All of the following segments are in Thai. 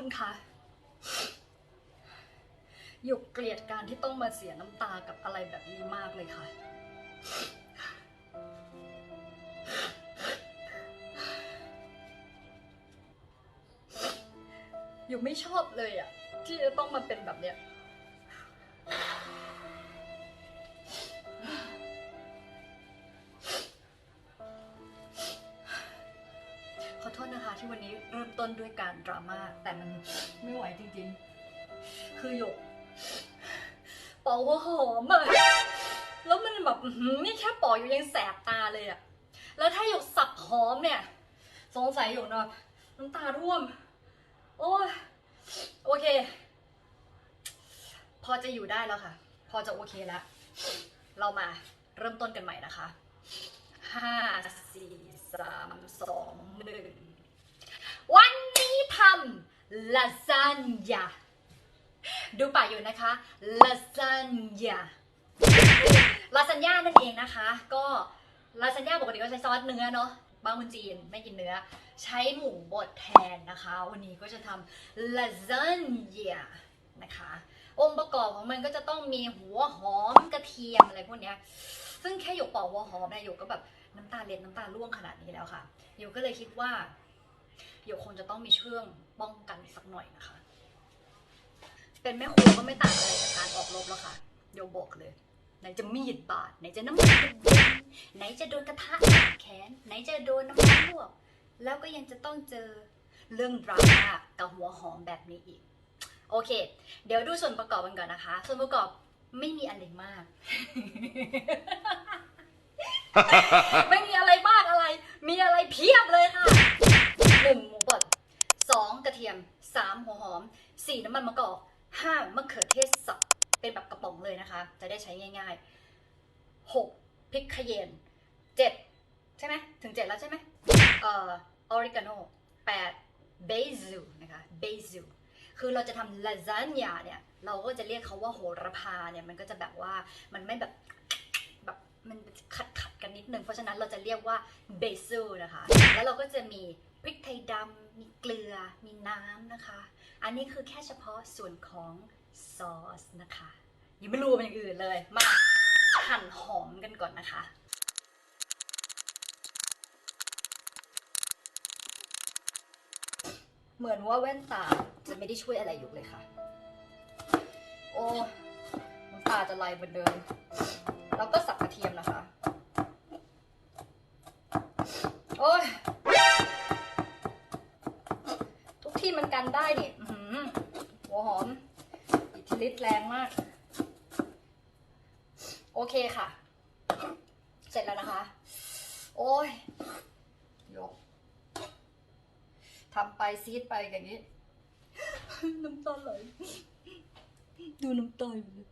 คนคะหยกเกลียดการที่ต้องมาเสียน้ำตากับอะไรแบบนี้มากเลยค่ะหยกไม่ชอบเลยอะที่จะต้องมาเป็นแบบเนี้ย วันนี้เริ่มต้นด้วยการดราม่าแต่มันไม่ไหวจริงๆ คือหยกปอกหัวหอมอะแล้วมันแบบนี่แค่ปอกอยู่ยังแสบตาเลยอะแล้วถ้าหยกสับหอมเนี่ย สงสัยหยกเนาะน้ำตาร่วม โอ้ยโอเค พอจะอยู่ได้แล้วค่ะ พอจะโอเคแล้ว เรามาเริ่มต้นกันใหม่นะคะห้าสี่สามสองหนึ่ง ลาซานญาดูป่ากอยู่นะคะลาซานญาลาซานญานั่นเองนะคะ ก็ลาซานญาปกติก็ใช้ซอสเนื้อเนาะบางคนจีนไม่กินเนื้อ ใช้หมูบดแทนนะคะ วันนี้ก็จะทำลาซานญานะคะ องค์ประกอบของมันก็จะต้องมีหัวหอมกระเทียมอะไรพวกนี้ซึ่งแค่หยกปอกหัวหอมเนี่ยหยกก็แบบน้ำตาเล็ดน้ำตาร่วงขนาดนี้แล้วค่ะหยกก็เลยคิดว่า หยกคงจะต้องมีเชื่องป้องกันสักหน่อยนะคะ เป็นแม่ครัวก็ไม่ต่างอะไรจากการออกรบแล้วค่ะหยกบอกเลย ไหนจะมีดบาดไหนจะน้ำมันกระเด็นไหนจะโดนกระทะแขน ไหนจะโดนน้ำมันลวกแล้วก็ยังจะต้องเจอเรื่องดราม่ากับหัวหอมแบบนี้อีก โอเค เดี๋ยวดูส่วนประกอบกันก่อนนะคะ ส่วนประกอบไม่มีอะไรมาก ไม่มีอะไรมากอะไร มีอะไรเพียบเลยค่ะ หนึ่งหมูบดสองกระเทียมสามหัวหอมสี่น้ำมันมะกอกห้ามะเขือเทศสับเป็นแบบกระป๋องเลยนะคะ จะได้ใช้ง่ายๆหกพริกขยนเจ็ดใช่ไหมถึงเจ็ดแล้วใช่ไหมเอ่อออริกาโนแปดเบซิลนะคะเบซิลคือเราจะทำลาซานญ่าเนี่ยเราก็จะเรียกเขาว่าโหระพาเนี่ยมันก็จะแบบว่ามันไม่แบบแบบมันขัดขัดกันนิดนึง เพราะฉะนั้นเราจะเรียกว่าเบซิลนะคะ แล้วเราก็จะมี พริกไทยดำมีเกลือมีน้ำนะคะ อันนี้คือแค่เฉพาะส่วนของซอสนะคะยังไม่รู้เป็นอย่างอื่นเลย มาหั่นหอมกันก่อนนะคะเหมือนว่าแว่นตาจะไม่ได้ช่วยอะไรอยู่เลยค่ะ โอ้น้ำตาจะไหลเหมือนเดิม แล้วก็สับกระเทียมนะคะ มันกันได้นี่อื้อหือหัวหอม อิทธิฤทธิ์แรงมาก โอเคค่ะ เสร็จแล้วนะคะ โอ้ยยกทำไปซีดไปอย่างนี้ น้ำตาไหลดูน้ำตาอยู่เลย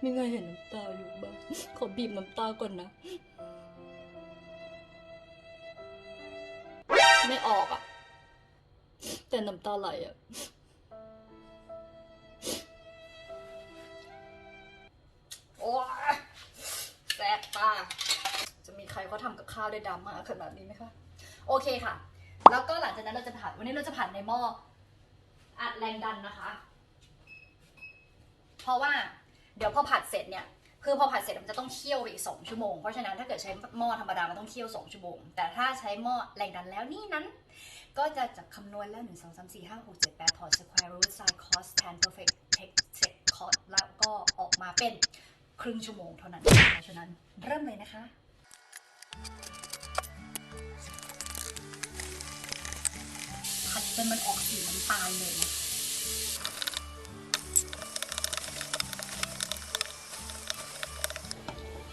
ไม่เคยเห็นน้ำตาอยู่บ้างขอบีบน้ำตาก่อนนะ ไม่ออกอะ แต่น้ำตาไหลอะโอ้ยแสบตา จะมีใครเขาทำกับข้าวได้ดำมากขนาดนี้ไหมคะ โอเคค่ะ แล้วก็หลังจากนั้นเราจะผัด วันนี้เราจะผัดในหม้ออัดแรงดันนะคะ เพราะว่าเดี๋ยวพอผัดเสร็จเนี่ย คือพอผัดเสร็จมันจะต้องเคี่ยวไปอีก2ชั่วโมง เพราะฉะนั้นถ้าเกิดใช้หม้อธรรมดา มันต้องเคี่ยว2ชั่วโมง แต่ถ้าใช้หม้อแรงดันแล้วนี่นั้น ก็จะจากคำนวณแล้ว 1 2 3 4 5 6 7 8ถอด square root sin cos tan perfect take sec cos แล้วก็ออกมาเป็นครึ่งชั่วโมงเท่านั้นเพราะฉะนั้นเริ่มเลยนะคะผัดจนมันออกสีน้ำตาลเลยนะ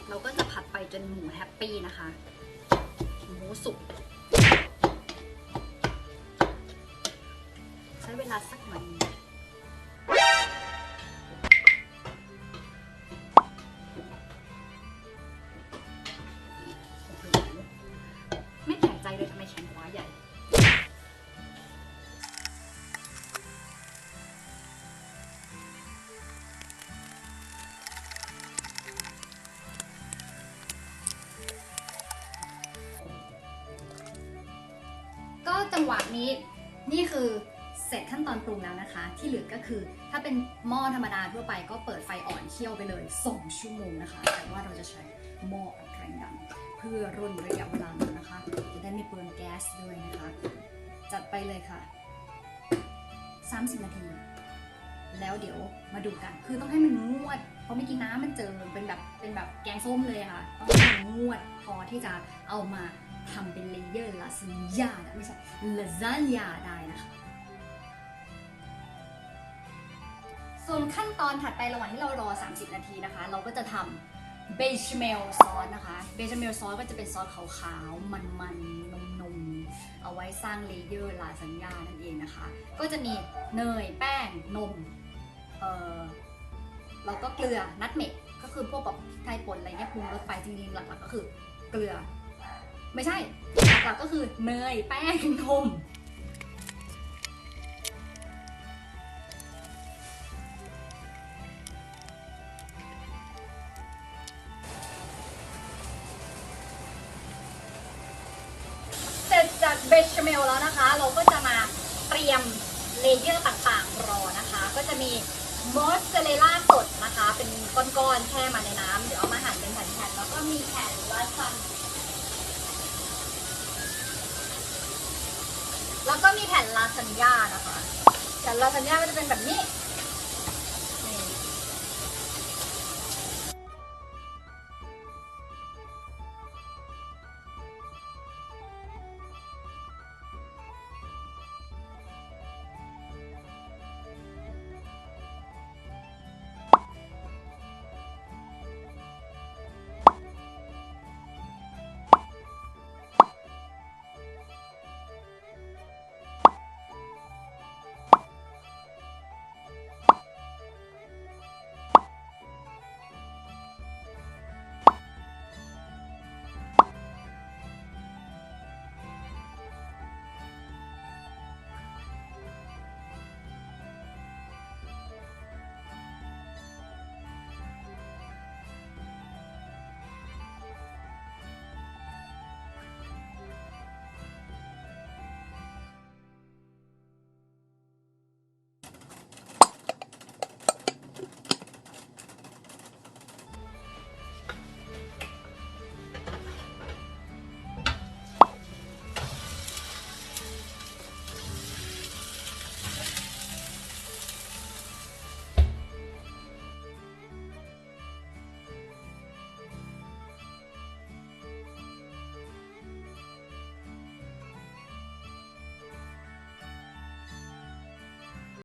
เราก็จะผัดไปจนหมูแฮปปี้นะคะ หมูสุก เวลาสักหน่อยไม่แปลกใจเลยทำไมแขนขวาใหญ่ก็จังหวะนี้นี่คือ อนปรุงแล้วนะคะ ที่เหลือก็คือถ้าเป็นหม้อธรรมดาทั่วไปก็เปิดไฟอ่อนเคี่ยวไปเลย 2 ชั่วโมงนะคะ แต่ว่าเราจะใช้หม้ออัดแรงดันเพื่อร่นระยะเวลานะคะจะได้ไม่เปลืองแก๊สด้วยนะคะ จัดไปเลยค่ะ 30 นาที แล้วเดี๋ยวมาดูกัน คือต้องให้มันงวด เพราะเมื่อกี้น้ำมันเจอเป็นแบบเป็นแบบแกงส้มเลยค่ะ ต้องให้มันงวดพอที่จะเอามาทำเป็นเลเยอร์ลาซานญ่าไม่ใช่ลาซานญ่าได้นะคะ ส่วนขั้นตอนถัดไประหว่างที่เรารอ 30 นาทีนะคะ เราก็จะทำเบชเมลซอสนะคะเบชเมลซอสก็จะเป็นซอสขาวๆ มันๆ นมๆ เอาไว้สร้างเลเยอร์ลาซานญ่านั่นเองนะคะ ก็จะมีเนยแป้งนมเออแล้วก็เกลือนัดเม็ดก็คือพวกแบบไทยป่นอะไรเงี้ยปรุงรสไปจริงๆหลักๆก็คือเกลือ ไม่ใช่หลักๆก็คือเนยแป้งนม บชเมลแล้วนะคะ เราก็จะมาเตรียมเลเยอร์ต่างๆรอนะคะ ก็จะมีมอสซาเรลล่าสดนะคะ เป็นก้อนๆแช่มาในน้ำเดี๋ยวเอามาหั่นเป็นแผ่นๆแล้วก็มีแผ่นลาซานแล้วก็มีแผ่นลาซานญ่านะคะแผ่นลาซานญ่าก็จะเป็นแบบนี้